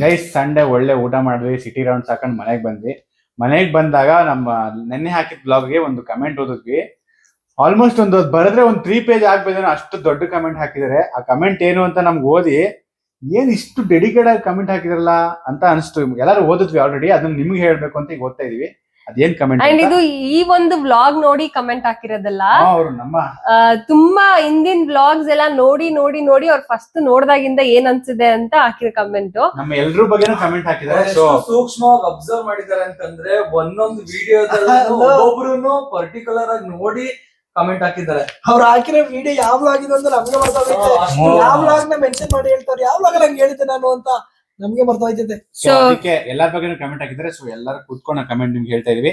Guys Sunday ಒಳ್ಳೆ ಊಟ ಮಾಡಿದ್ವಿ ಸಿಟಿ ರೌಂಡ್ ಹಾಕೊಂಡು ಮನೆಗೆ ಬಂದ್ವಿ. ಮನೆಗೆ ಬಂದಾಗ ನಮ್ಮ ನೆನ್ನೆ ಹಾಕಿದ ಬ್ಲಾಗ್ಗೆ ಒಂದು ಕಮೆಂಟ್ ಓದಿದ್ವಿ. ಆಲ್ಮೋಸ್ಟ್ ಒಂದು ಬರೆದ್ರೆ ಒಂದು ತ್ರೀ ಪೇಜ್ ಆಗ್ಬೇಕೇನೋ ಅಷ್ಟು ದೊಡ್ಡ ಕಮೆಂಟ್ ಹಾಕಿದ್ದಾರೆ. ಆ ಕಮೆಂಟ್ ಏನು ಅಂತ ನಮ್ಗೆ ಓದಿ, ಏನ್ ಇಷ್ಟು ಡೆಡಿಕೇಟ್ ಆಗಿ ಕಮೆಂಟ್ ಹಾಕಿದ್ರಲ್ಲ ಅಂತ ಅನಿಸ್ತು. ಎಲ್ಲರೂ ಓದಿದ್ವಿ ಆಲ್ರೆಡಿ ಅದನ್ನ ನಿಮ್ಗೆ ಹೇಳ್ಬೇಕು ಅಂತ ಈಗ ಓದ್ತಾ ಇದೀವಿ. ಅದೇನ್ ಕಮೆಂಟ್ ಅಂಡ್ ಇದು ಈ ಒಂದು ವ್ಲಾಗ್ ನೋಡಿ ಕಮೆಂಟ್ ಹಾಕಿರೋದಲ್ಲ? ಅವರು ನಮ್ಮ ಆ, ತುಂಬಾ ಹಿಂದಿನ ವ್ಲಾಗ್ಸ್ ಎಲ್ಲ ನೋಡಿ ನೋಡಿ ನೋಡಿ ಅವ್ರು ಫಸ್ಟ್ ನೋಡ್ದಾಗಿಂದ ಏನ್ ಅನ್ಸಿದೆ ಅಂತ ಹಾಕಿರೋ ಕಮೆಂಟ್ ನಮ್ಮ ಎಲ್ರ ಬಗ್ಗೆನೂ ಕಮೆಂಟ್ ಹಾಕಿದ್ದಾರೆ ಸೊ ಎಷ್ಟು ಸೂಕ್ಷ್ಮವಾಗಿ ಅಬ್ಸರ್ವ್ ಮಾಡಿದ್ದಾರೆ ಅಂತಂದ್ರೆ ಒಂದೊಂದು ವಿಡಿಯೋದಲ್ಲಿ ಒಬ್ಬೊಬ್ರು ಪರ್ಟಿಕ್ಯುಲರ್ ಆಗಿ ನೋಡಿ ಕಮೆಂಟ್ ಹಾಕಿದ್ದಾರೆ. ಅವ್ರು ಹಾಕಿರೋ ವಿಡಿಯೋ ಯಾವ ಆಗಿದೆ ಇದು ಅಂತ ನಮ್ಗೆ ಯಾವ ವ್ಲಾಗ್ನ ಮೆನ್ಷನ್ ಮಾಡಿ ಹೇಳ್ತಾರೆ ಯಾವ ವ್ಲಾಗ್ ನಂಗೆ ಹೇಳಿದ್ದೆ ನಾನು ಅಂತ ನಮ್ಗೆ ಮರ್ತೋಯ್ತೈತೆ ಸೊ ಅದಕ್ಕೆ ಎಲ್ಲರ ಬಗ್ಗೆ ಕಮೆಂಟ್ ಹಾಕಿದ್ರೆ ಸೊ ಎಲ್ಲರೂ ಕುತ್ಕೊಂಡು ಕಮೆಂಟ್ ನಿಮ್ಗೆ ಹೇಳ್ತಾ ಇದೀವಿ.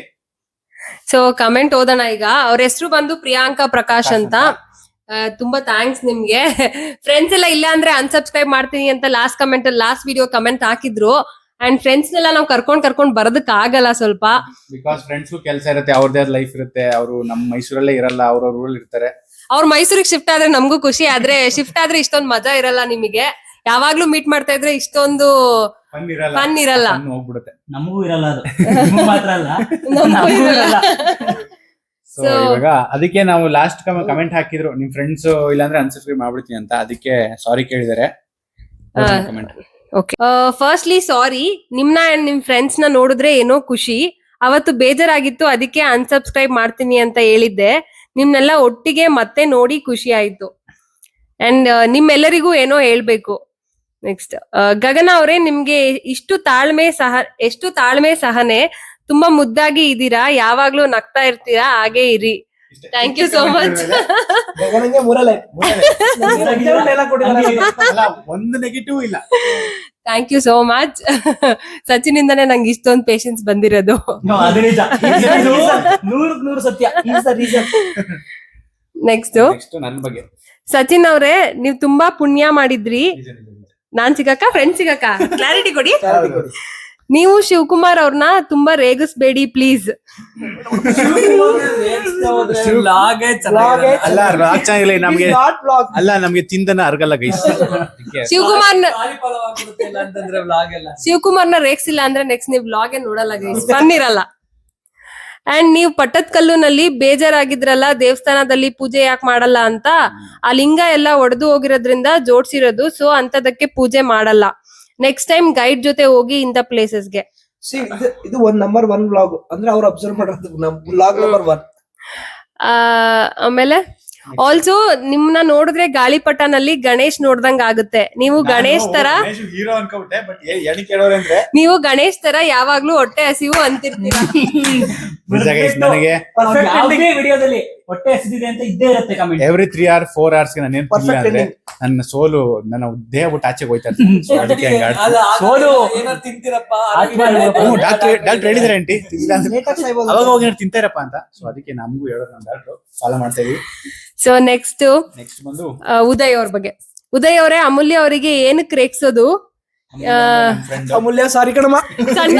ಸೊ ಕಮೆಂಟ್ ಓದೋಣ ಈಗ. ಅವ್ರ ಹೆಸರು ಬಂದು ಪ್ರಿಯಾಂಕಾ ಪ್ರಕಾಶ್ ಅಂತ. ತುಂಬಾ ಥ್ಯಾಂಕ್ಸ್ ನಿಮ್ಗೆ. ಫ್ರೆಂಡ್ಸ್ ಎಲ್ಲ ಇಲ್ಲ ಅಂದ್ರೆ ಅನ್ಸಬ್ಸ್ಕ್ರೈಬ್ ಮಾಡ್ತೀನಿ ಅಂತ last comment last video comment ಹಾಕಿದ್ರು. ಅಂಡ್ ಫ್ರೆಂಡ್ಸ್ ನೆಲ್ಲ ನಾವು ಕರ್ಕೊಂಡ್ ಕರ್ಕೊಂಡ್ ಬರೋದಕ್ ಆಗಲ್ಲ ಸ್ವಲ್ಪ. ಬಿಕಾಸ್ ಫ್ರೆಂಡ್ಸ್ ಕೆಲಸ ಇರುತ್ತೆ ಅವ್ರದೇ ಲೈಫ್ ಇರುತ್ತೆ. ಅವರು ನಮ್ಮ ಮೈಸೂರಲ್ಲೇ ಇರಲ್ಲ ಅವ್ರ ಊರಲ್ಲಿ ಇರ್ತಾರೆ ಅವ್ರ ಮೈಸೂರಿಗೆ ಶಿಫ್ಟ್ ಆದ್ರೆ ನಮಗೂ ಖುಷಿ. ಆದ್ರೆ ಶಿಫ್ಟ್ ಆದ್ರೆ ಇಷ್ಟೊಂದು ಮಜಾ ಇರಲ್ಲ ನಿಮಗೆ. ಯಾವಾಗ್ಲೂ ಮೀಟ್ ಮಾಡ್ತಾ ಇದ್ರೆ ಇಷ್ಟೊಂದು ಫನ್ ಇರಲ್ಲ. ಹೋಗ್ಬಿಡುತ್ತೆ. ನಮಗೂ ಇರಲ್ಲ ಅದು. ನಿಮ್ಗ್ ಮಾತ್ರ ಅಲ್ಲ. ನಮಗೂ ಇರಲ್ಲ. ಸೊ ಇವಾಗ ಅದಕ್ಕೆ ನಾವು ಲಾಸ್ಟ್ ಕಮೆಂಟ್ ಹಾಕಿದ್ರು. ನಿಮ್ ಫ್ರೆಂಡ್ಸ್ ಇಲ್ಲಾಂದ್ರೆ ಅನ್ಸಬ್ಸ್ಕ್ರೈಬ್ ಮಾಡ್ಬಿಡ್ತೀನಿ ಅಂತ. ಅದಕ್ಕೆ ಸಾರಿ ಕೇಳಿದಾರೆ. ಕಮೆಂಟ್ ಓಕೆ ಫಸ್ಟ್ಲಿ ಸಾರಿ ನಿಮ್ನ ಅಂಡ್ ನಿಮ್ ಫ್ರೆಂಡ್ಸ್ನ ನೋಡಿದ್ರೆ ಏನೋ ಖುಷಿ. ಅವತ್ತು ಬೇಜಾರಾಗಿತ್ತು ಅದಕ್ಕೆ ಅನ್ಸಬ್ಸ್ಕ್ರೈಬ್ ಮಾಡ್ತೀನಿ ಅಂತ ಹೇಳಿದ್ದೆ. ನಿಮ್ನೆಲ್ಲ ಒಟ್ಟಿಗೆ ಮತ್ತೆ ನೋಡಿ ಖುಷಿ ಆಯ್ತು. ಅಂಡ್ ನಿಮ್ಮೆಲ್ಲರಿಗೂ ಏನೋ ಹೇಳ್ಬೇಕು. ನೆಕ್ಸ್ಟ್ ಗಗನ ಅವರೇ ನಿಮ್ಗೆ ಇಷ್ಟು ತಾಳ್ಮೆ ಸಹ ಎಷ್ಟು ತಾಳ್ಮೆ ಸಹನೆ ತುಂಬಾ ಮುದ್ದಾಗಿ ಇದ್ದೀರಾ ಯಾವಾಗ್ಲೂ ನಗ್ತಾ ಇರ್ತೀರಾ ಹಾಗೆ ಇರಿ. ಥ್ಯಾಂಕ್ ಯು ಸೋ ಮಚ್ ಒಂದು ನೆಗೆಟಿವ್ ಇಲ್ಲ. Thank you so much Sachin ಇಂದಾನೆ ನಂಗೆ ಇಷ್ಟೊಂದು ಪೇಶನ್ಸ್ ಬಂದಿರೋದು. ನೆಕ್ಸ್ಟ್ ನೆಕ್ಸ್ಟ್ ನನ್ನ ಬಗ್ಗೆ. ಸಚಿನ್ ಅವರೇ ನೀವ್ ತುಂಬಾ ಪುಣ್ಯ ಮಾಡಿದ್ರಿ. ನಾನ್ ಸಿಗಕ್ಕ ಫ್ರೆಂಡ್ ಸಿಗಕ್ಕ? ಕ್ಲಾರಿಟಿ ಕೊಡಿ. ನೀವು ಶಿವಕುಮಾರ್ ಅವ್ರನ್ನ ತುಂಬಾ ರೇಗಿಸ್ಬೇಡಿ ಪ್ಲೀಸ್ ಶಿವಕುಮಾರ್ ಶಿವಕುಮಾರ್ನ ಅಲ್ಲ ರಾಗ್ ನಮ್ಗೆ. ಅಲ್ಲ ತಿಂದನ ಅರ್ಗಲ್ಲ ಗೈಸ್ ಶಿವಕುಮಾರ್ನ ಶಿವಕುಮಾರ್ನ ರೇಗ್ಸಿಲ್ಲ ಅಂದ್ರೆ ನೆಕ್ಸ್ಟ್ ನೀವ್ ವ್ಲಾಗ್ ನೋಡಲ್ಲ ಗೈಸ್ ಫನ್ ಇರಲ್ಲ. ಅಂಡ್ ನೀವು ಪಟ್ಟದಕಲ್ಲುನಲ್ಲಿ ಬೇಜಾರಾಗಿದ್ರಲ್ಲ ದೇವಸ್ಥಾನದಲ್ಲಿ ಪೂಜೆ ಯಾಕೆ ಮಾಡಲ್ಲ ಅಂತ ಆ ಲಿಂಗ ಎಲ್ಲ ಒಡೆದು ಹೋಗಿರೋದ್ರಿಂದ ಜೋಡ್ಸಿರೋದು ಸೊ ಅಂತದಕ್ಕೆ ಪೂಜೆ ಮಾಡಲ್ಲ. ನೆಕ್ಸ್ಟ್ ಟೈಮ್ ಗೈಡ್ ಜೊತೆ ಹೋಗಿ ಇಂತ ಪ್ಲೇಸಸ್ಗೆ ಇದು- ಒಂದ್ ನಂಬರ್ ಒನ್ ಬ್ಲಾಗ್ ಅಂದ್ರೆ ಅವ್ರು ಅಬ್ಸರ್ವ್ ಮಾಡೋದು ಬ್ಲಾಗ್ ನಂಬರ್ ಒನ್ ಆ, ಆಮೇಲೆ? ಆಲ್ಸೋ ನಿಮ್ನ ನೋಡಿದ್ರೆ ಗಾಳಿಪಟನಲ್ಲಿ ಗಣೇಶ್ ನೋಡ್ದಂಗ್ ಆಗುತ್ತೆ. ನೀವು ಗಣೇಶ್ ತರ ಹೀರೋ ಅನ್ಕೋಬಿಟ್ಟೆ ಬಟ್ ಎಣಿ ಕೇಳೋರೆ ಅಂದ್ರೆ? ನೀವು ಗಣೇಶ್ ತರ ಯಾವಾಗ್ಲೂ ಹೊಟ್ಟೆ ಹಸಿವು ಅಂತಿರ್ತೀರಾ? ನನಗೆ ಹೊಟ್ಟೆ ಹಸಿದಿದೆ ಅಂತ ಇದ್ದೇ ಇರುತ್ತೆ comment every three or four ಅವರ್ಸ್ಗೆ ನಾನು ಏನ್ ತಿನ್ಲಿಲ್ಲ Perfect ಅಂದ್ರೆ ನನ್ನ ಸೋಲು ನನ್ನ ದೇಹ ಬಿಟ್ಟು ಆಚೆಗೆ ಹೋಯ್ತಾ ಇರ್ತದೆ. So ಅದಕ್ಕೆ ಹಂಗ್ ಆಡ್ತೀನಿ. ಸೋಲು. ಏನಾರು ತಿಂತೀರಪ್ಪ ಆತ್ಮ ಅರವಿಂದ ಹ್ಞೂ ಡಾಕ್ಟರ್ ಡಾಕ್ಟರ್ ಹೇಳಿದಾರೆ ಆಂಟಿ ತಿಂದಿಲ್ಲ ಅಂದ್ರೆ ಲೇಟಾಗಿ ಸಾಯ್ಬೋದು ಅವಾಗ ಹೋಗಿ ಏನಾದ್ರು ತಿಂತಾರಪ್ಪ ಅಂತ. ಸೊ ಅದಕ್ಕೆ ನಮಗೂ ಹೇಳೋದು ನಮ್ಮ ಡಾಕ್ಟ್ರು ಫಾಲೋ ಮಾಡ್ತಾ ಇದೀವಿ ಸೊ ನೆಕ್ಸ್ಟ್ ನೆಕ್ಸ್ಟ್ ಬಂದು ಉದಯ್ ಅವ್ರ ಬಗ್ಗೆ. ಉದಯ್ ಅವರೇ ಅಮೂಲ್ಯ ಅವರಿಗೆ ಏನು ಕ್ರೇಕ್ಸೋದು? ಫ್ರೆಂಡ್ ಅಮೂಲ್ಯ ಸಾರಿ ಕಣಮ್ಮ. ಸಣ್ಣ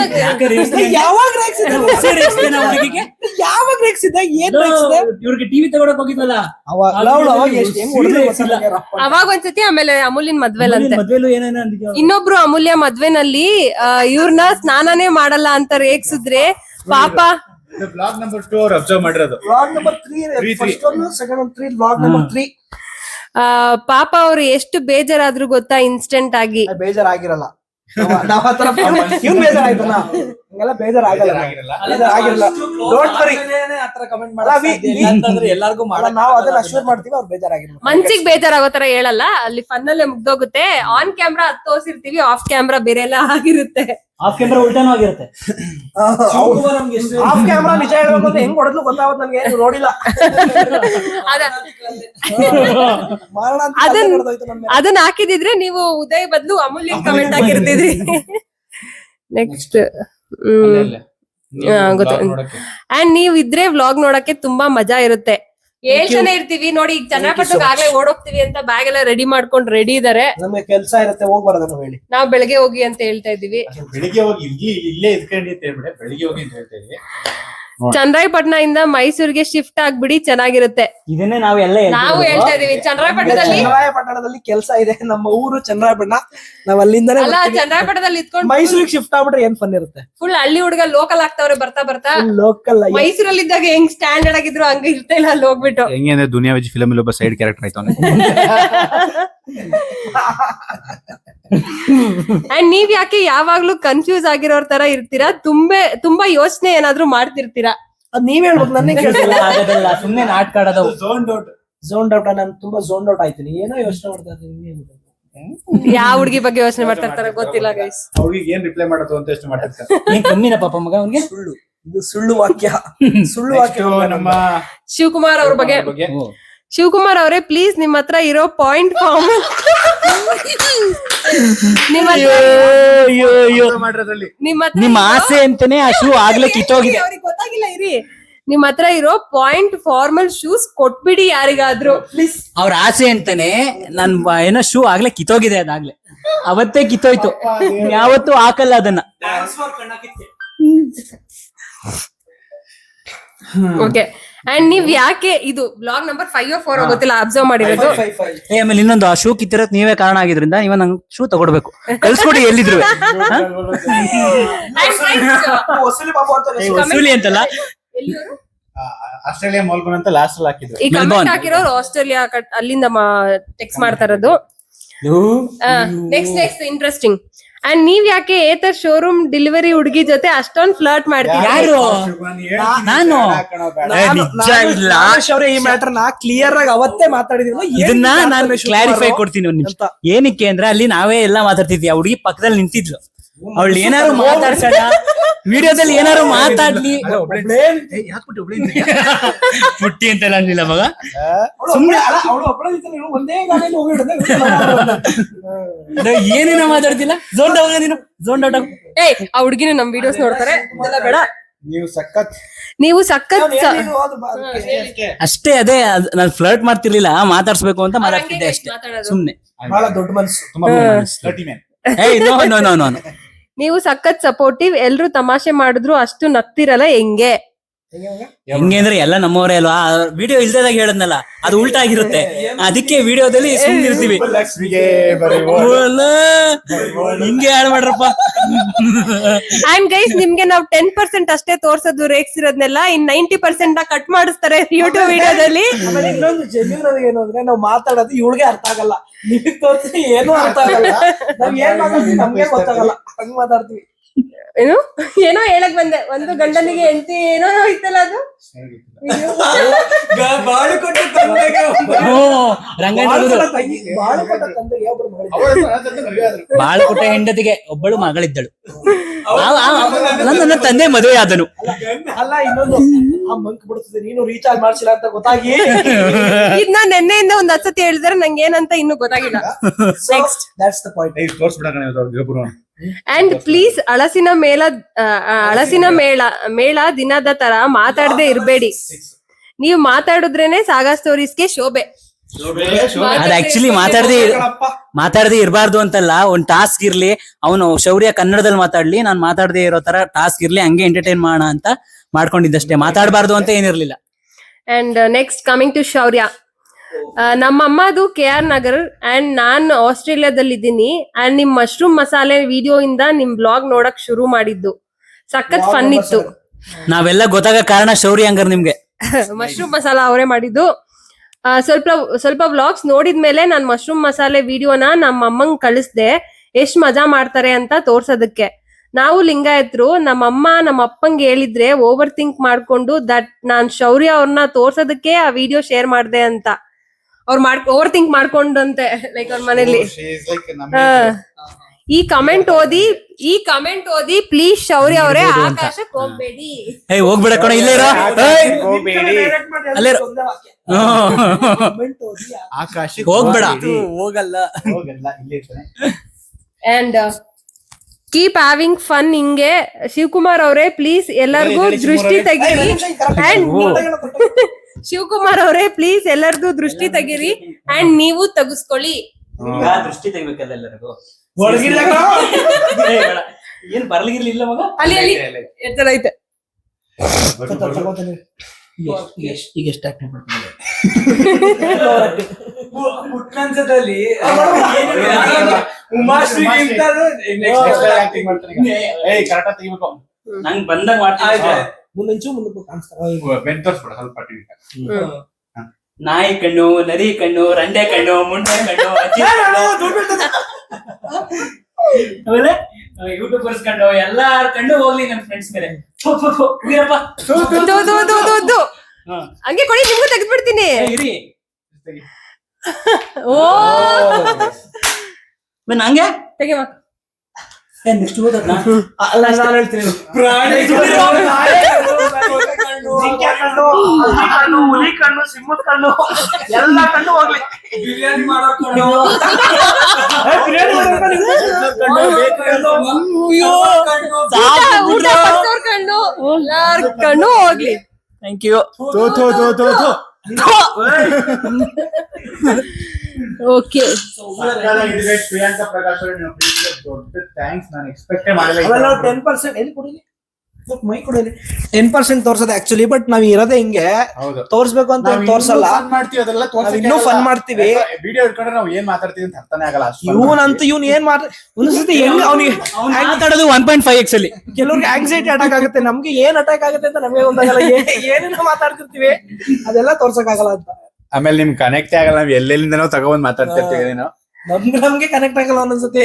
ಯಾವಾಗ ರೇಗ್ಸಿದ್ದೆ ಹುಡುಗಿಗೆ ಯಾವಾಗ ರೇಗ್ಸಿದ್ದೆ ಏನ್ ರೇಗ್ಸಿದ್ದೆ ಇವ್ರಿಗೆ ಟಿವಿ ತಗೊಳಕ್ ಹೋಗಿದ್ವಲ್ಲ ಅವಾಗ ಅವಾಗ ಎಷ್ಟು ಹೆಂಗ್ ಹೊಡೆದ್ರು. ಅವಾಗ ಒಂದ್ಸತಿ ಆಮೇಲೆ ಅಮೂಲ್ಯನ್ ಮದ್ವೆಲಂತೆ ಮದ್ವೆಲು ಏನೇನೋ ಅಂದಿದ್ಯೋ? ಇನ್ನೊಬ್ರು ಅಮೂಲ್ಯ ಮದ್ವೆನಲ್ಲಿ ಇವ್ರನ್ನ ಸ್ನಾನನೇ ಮಾಡಲ್ಲ ಅಂತ ರೇಗ್ಸಿದ್ರೆ ಪಾಪ. ಬ್ಲಾಗ್ ನಂಬರ್ ಟೂ ಅವ್ರು ಅಬ್ಸರ್ವ್ ಮಾಡಿರೋದು. Vlog number three first one second one three vlog number three ಆ, ಪಾಪ ಅವ್ರು ಎಷ್ಟು ಬೇಜಾರಾದ್ರು ಗೊತ್ತಾ ಇನ್ಸ್ಟೆಂಟ್ ಆಗಿ. ಬೇಜಾರಾಗಿರಲ್ಲ. ನಾವ್- ನಾವ್ ಆ ತರ ಇವ್ನ್ ಬೇಜಾರಾಯ್ತಲ್ಲ. ಹಂಗೆಲ್ಲ ಬೇಜಾರಾಗಲ್ಲ. ಆಗಿರಲ್ಲ. ಡೋಂಟ್ ವರಿ ಅಲ್ಲ, ಎಲ್ಲಾರ್ಗು ಅಲ್ಲ, ನಾವು ಅದನ್ನ ಅಶ್ಯೂರ್ ಮಾಡ್ತೀವಿ ಅವ್ರು ಬೇಜಾರಾಗಿರಲ್ಲ ಮನ್ಸಿಗೆ ಬೇಜಾರಾಗೋ ತರ ಹೇಳಲ್ಲ ಅಲ್ಲಿ ಫನ್ನಲ್ಲೇ ಮುಗ್ದೋಗುತ್ತೆ. ಆನ್ ಕ್ಯಾಮ್ರಾ ಹತ್ತು ತೋರ್ಸಿರ್ತೀವಿ ಆಫ್ ಕ್ಯಾಮ್ರಾ ಬೇರೆ ಎಲ್ಲ ಆಗಿರುತ್ತೆ. ಆಫ್ ಕ್ಯಾಮ್ರಾ ಉಲ್ಟಾನು ಆಗಿರುತ್ತೆ. ಆಫ್ ಕ್ಯಾಮ್ರಾ ನಿಜ ಹೇಳ್ಬೇಕು ಅಂದ್ರೆ ಹೆಂಗ್ ಹೊಡೆದ್ಲು ಗೊತ್ತಾಗುತ್ತೆ ನನ್ಗೆ ಏನು ನೋಡಿಲ್ಲ. ಅಂತ ಅಲ್ಲೇ. ಅದನ್ನ ಹಾಕಿದಿದ್ರೆ ನೀವು ಉದಯ್ ಬದಲು ಅಮೂಲ್ಯ ಕಮೆಂಟ್ ಹಾಕಿರ್ತಿದ್ರಿ. ನೆಕ್ಸ್ಟ್ ನೀವು ಹಾ. ನೋಡಕ್ಕೆ. ಅಂಡ್ ನೀವ್ ಇದ್ರೆ ವ್ಲಾಗ್ ನೋಡಕ್ಕೆ ತುಂಬಾ ಮಜಾ ಇರುತ್ತೆ. ಹೇಳ್ತಾನೆ ಇರ್ತೀವಿ ನೋಡಿ ಈಗ ಚನ್ನಪಟ್ಟಣ ಆಗ್ಲೇ ಓಡೋಗ್ತೀವಿ ಅಂತ ಬ್ಯಾಗ್ ಎಲ್ಲ ರೆಡಿ ಮಾಡ್ಕೊಂಡು ರೆಡಿ ಇದಾರೆ. ನಮಗೆ ಕೆಲಸ ಇರುತ್ತೆ ಹೋಗ್ಬಾರ್ದು ಬರೋದನ್ನ ಹೇಳಿ. ನಾವ್ ಬೆಳಗ್ಗೆ ಹೋಗಿ ಅಂತ ಹೇಳ್ತಾ ಇದೀವಿ ಬೆಳಿಗ್ಗೆ ಹೋಗಿ ಇಲ್ಲಿ ಇಲ್ಲೇ ಇದ್ಕೊಂಡು ಅಂತ ಹೇಳ್ಬಿಟ್ಟೆ ಬೆಳಿಗ್ಗೆ ಹೋಗಿ ಅಂತ ಹೇಳ್ತಾ ಇದ್ವಿ ಚಂದ್ರಾಯಪಟ್ಟಣ ಇಂದ ಮೈಸೂರಿಗೆ ಶಿಫ್ಟ್ ಆಗ್ಬಿಡಿ ಚೆನ್ನಾಗಿರುತ್ತೆ. ಇದನ್ನೇ ಎಲ್ಲ ನಾವು ಹೇಳ್ತಾ ಇದೀವಿ ಚಂದ್ರಾಯಪಟ್ಟಣದಲ್ಲಿ ಚಂದ್ರಾಯಪಟ್ಟಣದಲ್ಲಿ ಕೆಲಸ ಇದೆ ನಮ್ಮ ಊರು ಚಂದ್ರಾಯಪಟ್ಟಣ ನಾವ್ ಅಲ್ಲಿಂದನೇ ಅಲ್ಲ ಚಂದ್ರಾಯಪಟ್ಟಣದಲ್ಲಿ ಇದ್ಕೊಂಡು ಮೈಸೂರಿಗೆ ಶಿಫ್ಟ್ ಆಗ್ಬಿಟ್ರೆ ಏನ್ ಫನ್ ಇರುತ್ತೆ? ಫುಲ್ ಹಳ್ಳಿ ಹುಡುಗ ಲೋಕಲ್ ಆಗ್ತಾವ್ರೆ ಬರ್ತಾ ಬರ್ತಾ. ಲೋಕಲ್ ಮೈಸೂರಲ್ಲಿ ಇದ್ದಾಗ ಹೆಂಗ್ ಸ್ಟ್ಯಾಂಡರ್ಡ್ ಆಗಿದ್ರು ಹಂಗ ಇರ್ತಾ ಇಲ್ಲ ಅಲ್ಲಿ ಹೋಗ್ಬಿಟ್ಟು. ಹೆಂಗೆ ಅಂದ್ರೆ ದುನಿಯಾ ವಿಜ್ ಫಿಲಮ್ ಅಲ್ಲಿ ಒಬ್ಬ ಸೈಡ್ ಕ್ಯಾರೆಕ್ಟರ್ ಆಯ್ತಾನೆ ಅಂಡ್ ನೀವ್ ಯಾಕೆ ಯಾವಾಗ್ಲೂ ಕನ್ಫ್ಯೂಸ್ ಆಗಿರೋರ್ ತರ ಇರ್ತೀರಾ? ತುಂಬಾ ತುಂಬಾ ಯೋಚನೆ ಏನಾದ್ರೂ ಮಾಡ್ತಿರ್ತೀರಾ? ಅದ್ ನೀವ್ ಹೇಳ್ಬೋದು ನನಗೆ ಆಗೋದಲ್ಲ ಸುಮ್ನೆ ನಾಟಕ ಆಡೋದು. ಝೋನ್ ಔಟ್ ಝೋನ್ ಔಟ್ ನಾನು ತುಂಬಾ ಝೋನ್ ಔಟ್ ಆಯ್ತೀನಿ. ಏನೋ ಯೋಚನೆ ಮಾಡ್ತಾ ಇದ್ದೀನಿ ಯಾವ ಹುಡುಗಿ ಬಗ್ಗೆ ಯೋಚನೆ ಮಾಡ್ತಾ ಇರ್ತಾರ ಗೊತ್ತಿಲ್ಲ ಗೈಸ್ ಅವ್ರಿಗೆ ಏನ್ ರಿಪ್ಲೈ ಮಾಡೋದು ಅಂತ ಎಷ್ಟು ಏನ್ ಕಮ್ಮಿನ ಪಾಪ ಮಗ ಅವ್ನಿಗೆ? ಸುಳ್ಳು. ಇದು ಸುಳ್ಳು ವಾಕ್ಯ. ಸುಳ್ಳು ವಾಕ್ಯ ನಮ್ಮ ಶಿವಕುಮಾರ್ ಅವ್ರ ಬಗ್ಗೆ. ಶಿವಕುಮಾರ್ ಅವರೇ ಪ್ಲೀಸ್ ನಿಮ್ ಹತ್ರ ಇರೋ ಪಾಯಿಂಟ್ ಫಾರ್ಮ್ ನಿಮ್ಮ ನಿಮ್ ಆಸೆ ಅಂತಾನೆ ಆ ಶೂ ಆಗ್ಲೇ ಕಿತ್ತೋಗಿದೆ. ಅವ್ರಿಗೆ ಗೊತ್ತಾಗಿಲ್ಲ ಇರಿ. ನಿಮ್ ಹತ್ರ ಇರೋ ಪಾಯಿಂಟ್ ಫಾರ್ಮಲ್ ಶೂಸ್ ಕೊಟ್ಬಿಡಿ ಯಾರಿಗಾದ್ರೂ. ಪ್ಲೀಸ್ ಅವ್ರ ಆಸೆ ಅಂತಾನೆ ನನ್ ಏನೋ ಶೂ ಆಗ್ಲೇ ಕಿತ್ತೋಗಿದೆ ಅದಾಗ್ಲೇ. ಅವತ್ತೇ ಕಿತ್ತೋಯ್ತು. ಯಾವತ್ತೂ ಹಾಕಲ್ಲ ಅದನ್ನ. ಓಕೆ ಅಂಡ್ ನೀವ್ ಯಾಕೆ ಇದು ಬ್ಲಾಗ್ ನಂಬರ್ ಫೈವ್ ಫೋರ್ ಗೊತ್ತಿಲ್ಲ ಅಬ್ಸರ್ವ್ ಮಾಡಿರೋದು. ಏ ಆಮೇಲೆ ಇನ್ನೊಂದು ಆ ಶೂ ಕಿತ್ತಿರಕ್ ನೀವೇ ಕಾರಣ ಆಗಿದ್ರಿಂದ ನೀವ್ ನಂಗೆ ಶೂ ತಗೊಡ್ಬೇಕು. ಕಳ್ಸ್ಕೊಡಿ ಎಲ್ಲಿದ್ರು. ವಸೂಲಿ ಅಂತಲ್ಲ? ಆಸ್ಟ್ರೇಲಿಯಾ ಮೋಲ್ಕೊನ್ ಅಂತ ಲಾಸ್ಟ್ ಅಲ್ಲಿ ಹಾಕಿದ್ರು ಈ ಕಮೆಂಟ್ ಹಾಕಿರೋರು ಆಸ್ಟ್ರೇಲಿಯಾ ಕಟ್- ಅಲ್ಲಿಂದ ಟೆಕ್ಸ್ಟ್ ಮಾಡ್ತಾ ಇರೋದು. ನೆಕ್ಸ್ಟ್ ನೆಕ್ಸ್ಟ್ ಇಂಟ್ರೆಸ್ಟಿಂಗ್ ಅಂಡ್ ನೀವ್ ಯಾಕೆ ಏತರ್ ಶೋರೂಮ್ ಡೆಲಿವರಿ ಹುಡುಗಿ ಜೊತೆ ಅಷ್ಟೊಂದ್ ಫ್ಲರ್ಟ್ ಮಾಡ್ತೀರಾ? ಯಾರು? ನಾನು? ನಿಜ ಇಲ್ಲ. ಅವ್ರೆ ಈ ಮ್ಯಾಟರ್ ನಾ ಕ್ಲಿಯರ್ ಆಗಿ ಅವತ್ತೇ ಇದನ್ನ ನಾನು ಕ್ಲಾರಿಫೈ ಕೊಡ್ತೀನಿ ಒಂದ್ ನಿಮಿಷ. ಏನಕ್ಕೆ ಅಂದ್ರೆ ಅಲ್ಲಿ ನಾವೇ ಎಲ್ಲ ಮಾತಾಡ್ತಿದ್ವಿ ಆ ಹುಡುಗಿ ಪಕ್ಕದಲ್ಲಿ ನಿಂತಿದ್ಲು. ಅವಳು ಏನಾದ್ರು ಮಾತಾಡ್ಸೋಣ? ವಿಡಿಯೋದಲ್ಲಿ ಏನಾದ್ರು ಮಾತಾಡ್ಲಿ. ಪುಟ್ಟಿ ಅಂತ ಅನ್ಲಿಲ್ಲ ಮಗ. ಸುಮ್ಮನೆ ಏನೇನ ಮಾತಾಡ್ತಿಲ್ಲ. ಝೋನ್ ಔಟ್ ನೀನು? ಝೋನ್ ಔಟ್ ಏ ಆ ಹುಡುಗಿನ ನಮ್ ವಿಡಿಯೋಸ್ ನೋಡ್ತಾರೆ. ಬೇಡ ನೀವು ಸಖತ್. ನೀವು ಸಖತ್ ಅಷ್ಟೇ ಅದೇ ನಾನು ಫ್ಲರ್ಟ್ ಮಾಡ್ತಿರ್ಲಿಲ್ಲ ಮಾತಾಡ್ಸ್ಬೇಕು ಅಂತ ಮಾತಾಡ್ತಿದ್ದೆ ಅಷ್ಟೇ. ಸುಮ್ನೆ. ಬಹಳ ದೊಡ್ಡ ಮನಸ್ಸು. ತುಂಬಾ ಏಯ್ ನೋ ನೋ ನೋ ನೋ ನೀವು ಸಖತ್ ಸಪೋರ್ಟಿವ್ ಎಲ್ರು ತಮಾಷೆ ಮಾಡಿದ್ರು ಅಷ್ಟು ನಗ್ತಿರಲ್ಲ ಹೆಂಗೆ? ಹೆಂಗೆ ಅಂದ್ರೆ? ಎಲ್ಲ ನಮ್ಮವರೇ ಅಲ್ವಾ? ವಿಡಿಯೋ ಇಲ್ದಾಗ ಹೇಳದ್ನಲ್ಲ ಅದು ಉಲ್ಟಾ ಆಗಿರುತ್ತೆ ಅದಕ್ಕೆ ವಿಡಿಯೋದಲ್ಲಿ ಸುಮ್ಮನಿರ್ತೀವಿ ಇರ್ತೀವಿ. ಹಿಂಗೆ ಹಾಳು ಮಾಡ್ರಪ್ಪ. ಅಂಡ್ ಗೈಸ್ ನಿಮ್ಗೆ ನಾವ್ ಟೆನ್ ಪರ್ಸೆಂಟ್ ಅಷ್ಟೇ ತೋರ್ಸೋದು ರೇಕ್ಸ್ ಇರೋದ್ನೆಲ್ಲ ಇನ್ ನೈಂಟಿ ಪರ್ಸೆಂಟ್ನ ಕಟ್ ಮಾಡಿಸ್ತಾರೆ ಯೂಟ್ಯೂಬ್ ವಿಡಿಯೋದಲ್ಲಿ ಇನ್ನೊಂದು ಜೆನ್ಯೂನ್ ಏನು ಅಂದ್ರೆ ನಾವು ಮಾತಾಡೋದು ಇವಳಿಗೆ ಅರ್ಥ ಆಗಲ್ಲ. ನಿಮಗೆ ತೋರಿಸಿ ಏನು ಅರ್ಥ ಆಗಲ್ಲ. ನಾವ್ ಏನ್ ಮಾತಾಡ್ತೀವಿ ನಮ್ಗೆ ಗೊತ್ತಾಗಲ್ಲ. ಹಂಗ್ ಮಾತಾಡ್ತೀವಿ. ಏನು? ಏನೋ ಹೇಳಕ್ ಬಂದೆ. ಒಂದು ಗಂಡನಿಗೆ ಹೆಂಡತಿ ಏನೋ ಇತ್ತಲ್ಲ ಅದು ಬಾಳು ಕೊಟ್ಟು ತಂದೆಗೆ ಹ್ಞೂ ರಂಗಣ್ಣ ಬಾಳ ಕೊಟ್ಟ ಹೆಂಡತಿಗೆ ಒಬ್ಬಳು ಮಗಳಿದ್ದಳು. ನನ್ನ ತಂದೆ ಮದುವೆ ಆದನು ಅಲ್ಲ ಇನ್ನೊಂದು ಆ ಮಂಕ್ ಬಿಡ್ತದೆ ನೀನು ರೀಚಾರ್ಜ್ ಮಾಡ್ಸಿಲ್ಲ ಅಂತ ಗೊತ್ತಾಗಿ. ಇದ್ನ ನಿನ್ನೆಯಿಂದ ಒಂದ್ ಹತ್ತಿ ಹೇಳಿದ್ರೆ ನಂಗೆ ಏನಂತ ಇನ್ನು ಗೊತ್ತಾಗಿಲ್ಲ. Next that's the point and please ಅಳಸಿನ ಮೇಳ ಹಳಸಿನ ಮೇಳ ಮೇಳ ದಿನದ ತರ ಮಾತಾಡದೆ ಇರ್ಬೇಡಿ. ನೀವು ಮಾತಾಡಿದ್ರೇನೆ ಸಾಗಾ ಸ್ಟೋರೀಸ್ಗೆ ಶೋಭೆ. ಅದ್ ಆಕ್ಚುಲಿ ಮಾತಾಡದೆ ಮಾತಾಡದೆ ಇರಬಾರ್ದು ಅಂತಲ್ಲ ಒಂದ್ ಟಾಸ್ಕ್ ಇರ್ಲಿ. ಅವನು ಶೌರ್ಯ ಕನ್ನಡದಲ್ಲಿ ಮಾತಾಡ್ಲಿ ನಾನ್ ಮಾತಾಡದೆ ಇರೋ ತರ ಟಾಸ್ಕ್ ಇರ್ಲಿ ಹಂಗೆ ಎಂಟರ್ಟೈನ್ ಮಾಡೋಣ ಅಂತ ಮಾಡ್ಕೊಂಡಿದ್ದಷ್ಟೇ. ಮಾತಾಡಬಾರ್ದು ಅಂತ ಏನಿರ್ಲಿಲ್ಲ. And next coming to Shaurya. ಆ, ನಮ್ಮ ಅಮ್ಮದು ಕೆ ಆರ್ ನಗರ್ ಅಂಡ್ ನಾನ್ ಆಸ್ಟ್ರೇಲಿಯಾದಲ್ಲಿ ಇದ್ದೀನಿ ಅಂಡ್ ನಿಮ್ ಮಶ್ರೂಮ್ ಮಸಾಲೆ ವಿಡಿಯೋ ಇಂದ ನಿಮ್ ಬ್ಲಾಗ್ ನೋಡಕ್ ಶುರು ಮಾಡಿದ್ದು. ಸಖತ್ ಫನ್ ಇತ್ತು. ನಾವೆಲ್ಲ ಗೊತ್ತಾಗ ಕಾರಣ ಶೌರ್ಯ ಹಂಗಾರ್ ನಿಮ್ಗೆ. ಮಶ್ರೂಮ್ ಮಸಾಲ ಅವರೇ ಮಾಡಿದ್ದು. ಸ್ವಲ್ಪ ಸ್ವಲ್ಪ ವ್ಲಾಗ್ಸ್ ನೋಡಿದ್ಮೇಲೆ ನಾನು ಮಶ್ರೂಮ್ ಮಸಾಲೆ ವಿಡಿಯೋನ ನಮ್ಮ ಅಮ್ಮಂಗ್ ಕಳಿಸ್ದೆ. ಎಷ್ಟ್ ಮಜಾ ಮಾಡ್ತಾರೆ ಅಂತ ತೋರ್ಸೋದಕ್ಕೆ. ನಾವು ಲಿಂಗಾಯತ್ರು ನಮ್ಮಮ್ಮ ನಮ್ಮ ಅಪ್ಪಂಗೆ ಹೇಳಿದ್ರೆ ಓವರ್ ಥಿಂಕ್ ಮಾಡ್ಕೊಂಡು ದಟ್ ನಾನ್ ಶೌರ್ಯ ಅವ್ರನ್ನ ತೋರ್ಸೋದಕ್ಕೆ ಆ ವಿಡಿಯೋ ಶೇರ್ ಮಾಡ್ದೆ ಅಂತ. ಅವ್ರು ಮಾಡ್ ಓವರ್ ಥಿಂಕ್ ಮಾಡ್ಕೊಂಡಂತೆ ಲೈಕ್ ಅವ್ರ ಮನೇಲಿ. ಹಾ. ಈ ಕಮೆಂಟ್ ಓದಿ ಈ ಕಮೆಂಟ್ ಓದಿ ಪ್ಲೀಸ್ ಶೌರ್ಯ ಅವರೇ ಆಕಾಶಕ್ಕೆ ಹೋಗ್ಬೇಡಿ. ಏಯ್ ಹೋಗ್ಬೇಡ ಕಣ ಇಲ್ಲೇ ಇರೋ. ಏಯ್! ಅಲ್ಲೇ ಇರು. ಆಕಾಶ ಹೋಗ್ಬೇಡ. ಹೋಗಲ್ಲ. ಹೋಗಲ್ಲ ಇಲ್ಲೇ ಇರ್ತಾನೆ. ಅಂಡ್ ಕೀಪ್ ಹ್ಯಾವಿಂಗ್ ಫನ್ ಹಿಂಗೆ. ಶಿವಕುಮಾರ್ ಅವರೇ ಪ್ಲೀಸ್ ಎಲ್ಲರಿಗೂ ಹೇಳಿ, ಹೇಳಿ ದೃಷ್ಟಿ ಶಿವಕುಮಾರ್ ತೆಗೀರಿ. ಆಗಿ ನೀವು- ಮಾತಾಡೋಣ ಶಿವಕುಮಾರ್ ಅವರೇ ಪ್ಲೀಸ್ ಎಲ್ಲರದು ದೃಷ್ಟಿ ತೆಗೀರಿ. ಅಂಡ್ ನೀವು ತೆಗಿಸ್ಕೊಳ್ಳಿ. ದೃಷ್ಟಿ ತೆಗಿಬೇಕಲ್ಲ ಎಲ್ಲರಿಗೂ. ಏನ್ ಬರ್ಲಿಗಿರ್ಲಿಲ್ಲ ಮಗ? ಅಲ್ಲಿ ಅಲ್ಲಿ. ಎತ್ತರ ಐತೆ. ಈಗ? ಎಷ್ಟ್- ಉಮಾಶ್ರೀಗಿಂತ ಕರೆಕ್ಟ್ ತೆಗಿಬೇಕು. ನಂಗ್ ಬಂದಾಗ ಮಾಡ್ತಾ ಮುಂದಿಂಚು ಮುಂದಕ್ಕೆ ಕಾಣಿಸ್ತಾರೆ. ಸ್ವಲ್ಪ ಟಿವಿ ನಾಯಿ ಕಣ್ಣು ನರಿ ಕಣ್ಣು ರಂಡೆ ಕಣ್ಣು ಮುಂಡೆ ಕಣ್ಣು ಅಜ್ಜಿ ಆಮೇಲೆ ಯೂಟ್ಯೂಬರ್ಸ್ ಕಣ್ಣು ಎಲ್ಲಾರ ಕಣ್ಣು ಹೋಗ್ಲಿ ನನ್ ಫ್ರೆಂಡ್ಸ್ ಮೇಲೆ. ವೀರಪ್ಪ. ಹಂಗೆ ಕೊಡಿ ನಿಮ್ಗೂ ತೆಗೆದ್ಬಿಡ್ತೀನಿ. ಇರಿ. ಓ. ನಂಗೆ ತೆಗಿಮ ನೆಕ್ಸ್ಟ್ ಓದದ್ನ? ಅಲ್ಲ ನಾನು ಹೇಳ್ತೀನಿ. ಪ್ರಾಣಿ ಕಣ್ಣು ಹುಲಿ ಕಣ್ಣು ಸಿಂಹದ ಕಣ್ಣು ಎಲ್ಲ ಕಣ್ಣು ಹೋಗ್ಲಿ. ಬಿರಿಯಾನಿ ಮಾಡೋ ಕಣ್ಣು ಬಿರಿಯಾನಿ ಕಣ್ಣು, ಕಣ್ಣು, ಅಯ್ಯೋ. ಕಣ್ಣು, ಕಣ್ಣು ಎಲ್ಲಾರ್ ಕಣ್ಣು ಹೋಗ್ಲಿ. ಥ್ಯಾಂಕ್ ಯು ತೋ ತೋ ತೋ ತೋ ತೋ ಓಕೆ. ಪ್ರಿಯಾಂಕಾ ಪ್ರಕಾಶ್ ದೊಡ್ಡ ಥ್ಯಾಂಕ್ಸ್ ನಾನು ಎಕ್ಸ್ಪೆಕ್ಟೇ ಮಾಡಿಲ್ಲ ಟೆನ್ ಪರ್ಸೆಂಟ್ ಎಲ್ಲಿ ಕೊಡಿಲಿ? ಸ್ವಲ್ಪ ಮೈ ಕೊಡಲಿ ಟೆನ್ ಪರ್ಸೆಂಟ್ ತೋರ್ಸೋದು ಆಕ್ಚುಲಿ ಬಟ್ ನಾವ್ ಇರೋದೇ ಹಿಂಗೆ. ಹೌದು. ತೋರ್ಸ್ಬೇಕು ಅಂತ ತೋರ್ಸಲ್ಲ. fun ಮಾಡ್ತೀವಿ ಅದೆಲ್ಲ ನಾವ್ ಇನ್ನೂ ಫನ್ ಮಾಡ್ತೀವಿ. ವಿಡಿಯೋ ಇಟ್ಕೊಂಡ್ರೆ ನಾವು ಏನ್ ಮಾತಾಡ್ತೀವಿ ಅಂತ ಅರ್ಥನೇ ಆಗಲ್ಲ ಅಷ್ಟ್ fun ಇವನಂತೂ ಇವ್ನ್ ಏನ್ ಮಾಡ ಒಂದ್ಸತಿ ಹೆಂಗ್ ಅವ್ನಿಗೆ ಮಾತಾಡೋದು ಒನ್ ಪಾಯಿಂಟ್ ಫೈವ್ ಎಕ್ಸ್ ಅಲ್ಲಿ. ಕೆಲವ್ರಿಗೆ ಆಂಗ್ಸೈಟಿ ಅಟ್ಯಾಕ್ ಆಗುತ್ತೆ ನಮ್ಗೆ ಏನ್ ಅಟ್ಯಾಕ್ ಆಗುತ್ತೆ ಅಂತ ನಮಗೆ ಗೊತ್ತಾಗಲ್ಲ. ಏ- ಏನೇನೋ ಮಾತಾಡ್ತಿರ್ತೀವಿ. ಅದೆಲ್ಲ ತೋರ್ಸಕ್ ಆಗಲ್ಲ ಅಂತ. ಆಮೇಲೆ ನಿಮ್ ಕನೆಕ್ಟ್ ಆಗಲ್ಲ ನಾವ್ ಎಲ್ಲೆಲ್ಲಿಂದನೋ ತಗೊಂಡ್ ಮಾತಾಡ್ತಿರ್ತೀವಿ ಏನೋ ನಮ್ಗೆ ನಮ್ಗೆ ಕನೆಕ್ಟ್ ಆಗಲ್ಲ ಅನ್ಸುತ್ತೆ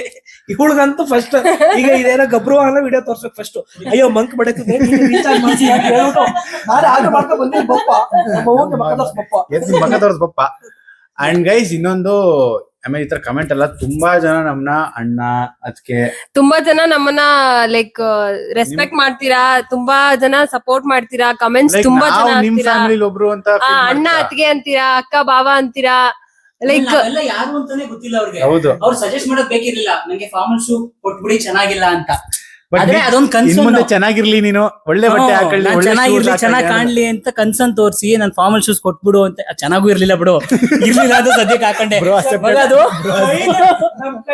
ಇವಳಿಗಂತೂ ಫಸ್ಟ್ ಈಗ ಇದೇನೋ ಗಬ್ರು ಅನ್ನೋ ವಿಡಿಯೋ ತೋರ್ಸಕ್ ಫಸ್ಟ್ ಅಯ್ಯೋ ಮಂಕ್ ಹೇಳ್ಬಿಟ್ಟು ನಾನು ಆರ್ಡರ್ ಮಾಡ್ಕೊಂಡ್ ಬಪ್ಪ ಮಗ ತೋರ್ಸ್ ಬಪ್ಪ ಅಂಡ್ ಗೈಸ್ ಇನ್ನೊಂದು ಆಮೇಲೆ ಈ ತರ ಕಮೆಂಟ್ ಎಲ್ಲ ತುಂಬಾ ಜನ ನಮ್ಮನ್ನ ಅಣ್ಣ ಅದಕ್ಕೆ ತುಂಬಾ ಜನ ನಮ್ಮನ್ನ ಲೈಕ್ ರೆಸ್ಪೆಕ್ಟ್ ಮಾಡ್ತೀರಾ? ತುಂಬಾ ಜನ ಸಪೋರ್ಟ್ ಮಾಡ್ತೀರಾ? ಕಮೆಂಟ್ಸ್ ತುಂಬಾ ಜನ ಒಬ್ರು ಅಂತ ಅಣ್ಣ ಅತ್ಗೆ ಅತ್ತಿಗೆ ಅಂತೀರಾ? ಅಕ್ಕ ಬಾವ ಅಂತೀರಾ? ಲೈಕ್ ಯಾರು ಅಂತಾನೆ ಗೊತ್ತಿಲ್ಲ ಅವ್ರಿಗೆ. ಹೌದು. ಅವ್ರು ಸಜೆಸ್ಟ್ ಮಾಡೋದ್ ಬೇಕಿರ್ಲಿಲ್ಲ. ನಂಗೆ ಫಾರ್ಮಲ್ ಶೂ ಕೊಟ್ಬಿಡಿ ಚೆನ್ನಾಗಿಲ್ಲ ಅಂತ. ಆದ್ರೆ ಅದೊಂದ್ ಕನ್ಸು ಮುಂದೆ ಚೆನ್ನಾಗಿರ್ಲಿ ನೀನು ಒಳ್ಳೆ ಬಟ್ಟೆ ಹಾಕೊಳ್ಳಿ ಚೆನ್ನಾಗಿರ್ಲಿ ಚೆನ್ನಾಗಿ ಕಾಣ್ಲಿ ಅಂತ ಕನ್ಸನ್ ತೋರಿಸಿ ನನ್ ಫಾರ್ಮಲ್ ಶೂಸ್ ಕೊಟ್ಬಿಡು ಅಂತ ಚೆನ್ನಾಗೂ ಇರ್ಲಿಲ್ಲ ಬಿಡು. ಇರ್ಲಿಲ್ಲ ಅದು ಸದ್ಯಕ್ಕೆ ಹಾಕೊಂಡೆ. ಅದು.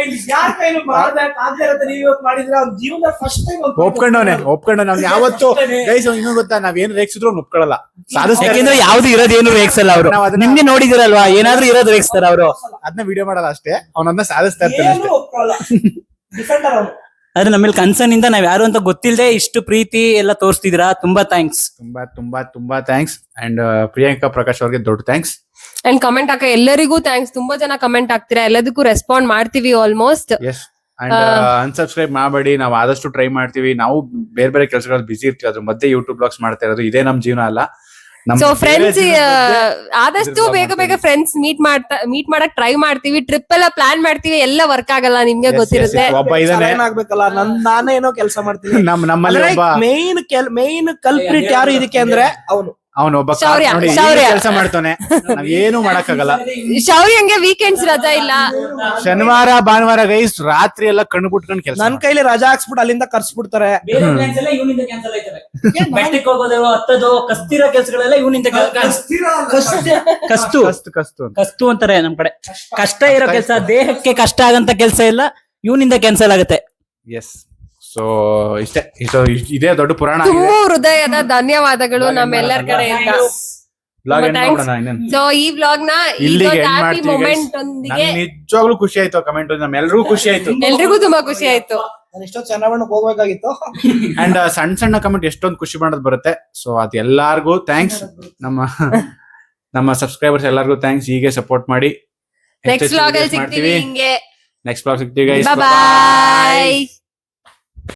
ಒಪ್ಕೊಂಡವನೆ ಒಪ್ಕೊಂಡ ನಾವ್ ಯಾವತ್ತು ಗೈಸ್ ಇನ್ನೂ ಗೊತ್ತಾ? ನಾವ್ ಏನ್ ರೇಕ್ಸಿದ್ರು ಒಪ್ಕೊಳ್ಳಲ್ಲ. ಸಾಧಿಸ್ತಾರೆ ಯಾಕೆಂದ್ರೆ ಯಾವ್ದು ಇರೋದೇನು ರೇಕ್ಸಲ್ಲ ಅವರು. ನಿಮ್ಗೆ ನೋಡಿದಿರಲ್ವಾ? ಏನಾದ್ರೂ ಇರೋದು ರೇಕ್ಸ್ತಾರ ಅವರು. ಅದನ್ನ ವಿಡಿಯೋ ಮಾಡಲ್ಲ ಅಷ್ಟೇ. ಅವನನ್ನ ಸಾಧಿಸ್ತಾ ಇರ್ತಾನೆ ಅಷ್ಟೇ. ಆದ್ರೆ ನಮ್ಮಲ್ಲಿ ಕನ್ಸರ್ನ್ ಇಂದ ನಾವ್ ಯಾರು ಅಂತ ಗೊತ್ತಿಲ್ಲದೆ ಇಷ್ಟು ಪ್ರೀತಿ ಎಲ್ಲ ತೋರಿಸ್ತಿದ್ರ ತುಂಬಾ ಥ್ಯಾಂಕ್ಸ್ ತುಂಬಾ ತುಂಬಾ ತುಂಬಾ ಥ್ಯಾಂಕ್ಸ್ ಅಂಡ್ ಪ್ರಿಯಾಂಕಾ ಪ್ರಕಾಶ್ ಅವ್ರಿಗೆ ದೊಡ್ಡ ಥ್ಯಾಂಕ್ಸ್ ಅಂಡ್ ಕಮೆಂಟ್ ಹಾಕ ಎಲ್ಲರಿಗೂ ಥ್ಯಾಂಕ್ಸ್ ತುಂಬಾ ಜನ ಕಮೆಂಟ್ ಹಾಕ್ತೀರಾ? ಎಲ್ಲದಕ್ಕೂ ರೆಸ್ಪಾಂಡ್ ಮಾಡ್ತೀವಿ ಆಲ್ಮೋಸ್ಟ್ ಎಸ್ ಅಂಡ್ ಅನ್ಸಬ್ಸ್ಕ್ರೈಬ್ ಮಾಡಬೇಡಿ. ನಾವು ಆದಷ್ಟು ಟ್ರೈ ಮಾಡ್ತೀವಿ. ನಾವು ಬೇರೆ ಬೇರೆ ಕೆಲಸಗಳಲ್ಲಿ ಬಿಸಿ ಇರ್ತೀವಿ. ಅದ್ರ ಮಧ್ಯೆ ಯೂಟ್ಯೂಬ್ ಬ್ಲಾಗ್ಸ್ ಮಾಡ್ತಾ ಇರೋದು. ಇದೇ ನಮ್ ಜೀವನ ಅಲ್ಲ. ಸೊ ಫ್ರೆಂಡ್ಸ್ ಆದಷ್ಟು ಬೇಗ ಬೇಗ ಫ್ರೆಂಡ್ಸ್ ಮೀಟ್ ಮಾಡ್ತಾ ಮೀಟ್ ಮಾಡಕ್ ಟ್ರೈ ಮಾಡ್ತೀವಿ ಟ್ರಿಪ್ ಎಲ್ಲ ಪ್ಲಾನ್ ಮಾಡ್ತೀವಿ ಎಲ್ಲ ವರ್ಕ್ ಆಗಲ್ಲ ನಿಮ್ಗೆ ಗೊತ್ತಿರುತ್ತೆ. ಒಬ್ಬ ಇದಾನೆ. ಆಗ್ಬೇಕಲ್ಲ ನನ್ ನಾನೇ ಏನೋ ಕೆಲಸ ಮಾಡ್ತೀನಿ. ನಮ್ ನಮ್ಮಲ್ಲಿ ಒಬ್ಬ ಮೇನ್ ಕೆಲ್ ಮೇನ್ ಕಲ್ಪ್ರಿಟ್ ಯಾರು ಇದಕ್ಕೆ ಅಂದ್ರೆ ಅವನು. ಅವನು ಒಬ್ಬ ಶೌರ್ಯ, ಶೌರ್ಯ. ಕೆಲಸ ಮಾಡ್ತಾನೆ. ನಾವ್ ಏನು ಮಾಡಕ್ಕಾಗಲ್ಲ. ಶೌರ್ಯಂಗೆ ವೀಕೆಂಡ್ಸ್ ರಜಾ ಇಲ್ಲ. ಶನಿವಾರ ಭಾನುವಾರ ಗೈಸ್ ರಾತ್ರಿ ಎಲ್ಲ ಕಣ್ಣು ಬಿಟ್ಕೊಂಡು ಕೆಲಸ ನನ್ ಕೈಲಿ ರಜಾ ಹಾಕ್ಸ್ಬಿಟ್ಟು ಅಲ್ಲಿಂದ ಕರ್ಸ್ಬಿಡ್ತಾರೆ. ಬೇರೆ plans ಎಲ್ಲ ಇವನಿಂದ ಕ್ಯಾನ್ಸಲ್ ಆಯ್ತವೆ ಬೆಟ್ಟಕ್ಕೆ ಹೋಗೋದು ಹತ್ತದು ಕಸ್ತಿರೋ ಕೆಲ್ಸಗಳೆಲ್ಲ ಇವನಿಂದ ಕಸ್ತು. ಕಸ್ತು. ಕಸ್ತು ಅಂತ. ಕಸ್ತು ಅಂತಾರೆ ನಮ್ ಕಡೆ. ಕಷ್ಟ ಇರೋ ಕೆಲಸ ದೇಹಕ್ಕೆ ಕಷ್ಟ ಆಗಂತ ಕೆಲಸ ಇಲ್ಲ ಇವನಿಂದ ಕ್ಯಾನ್ಸಲ್ ಆಗುತ್ತೆ. ಎಸ್ ಸೊ ಇಷ್ಟೇ ಇಷ್ಟು ಇದೇ ದೊಡ್ಡ ಪುರಾಣ ತುಂಬಾ ಹೃದಯದ ಧನ್ಯವಾದಗಳು ನಮ್ಮೆಲ್ಲರ ಕಡೆಯಿಂದ. ಬ್ಲಾಗ್ ಇನ್ನೇನು? ಸೊ ಈ ಬ್ಲಾಗ್ನ ಇಲ್ಲಿಗೆ end ಹ್ಯಾಪಿ ಮೊಮೆಂಟ್ ಒಂದಿಗೆ. ನಂಗೆ ನಿಜವಾಗ್ಲೂ ಖುಷಿ ಆಯ್ತು ಕಮೆಂಟ್ ನಮ್ಮೆಲ್ರಿಗೂ ಖುಷಿ ಆಯ್ತು. ಎಲ್ರಿಗೂ ತುಂಬಾ ಖುಷಿ ಆಯ್ತು. ನಾನು ಚೆನ್ನಾಗಿ ಹೋಗ್ಬೇಕಾಗಿತ್ತು. ಅಂಡ್ ಸಣ್ಣ ಸಣ್ಣ ಕಮೆಂಟ್ ಎಷ್ಟೊಂದು ಖುಷಿ ಮಾಡೋದು ಬರುತ್ತೆ. ಸೊ ಅದ್ ಎಲ್ಲಾರ್ಗು ಥ್ಯಾಂಕ್ಸ್ ನಮ್ಮ ನಮ್ಮ ಸಬ್ಸ್ಕ್ರೈಬರ್ಸ್ ಎಲ್ಲರಿಗೂ ಥ್ಯಾಂಕ್ಸ್ ಹೀಗೆ ಸಪೋರ್ಟ್ ಮಾಡಿ. ನೆಕ್ಸ್ಟ್ ಬ್ಲಾಗ್ ಅಲ್ಲಿ ಸಿಗ್ತೀವಿ ಹಿಂಗೆ. ನೆಕ್ಸ್ಟ್ ಬ್ಲಾಗ್ ಸಿಗ್ತೀವಿ ಗೈಸ್ ಬಾಯ್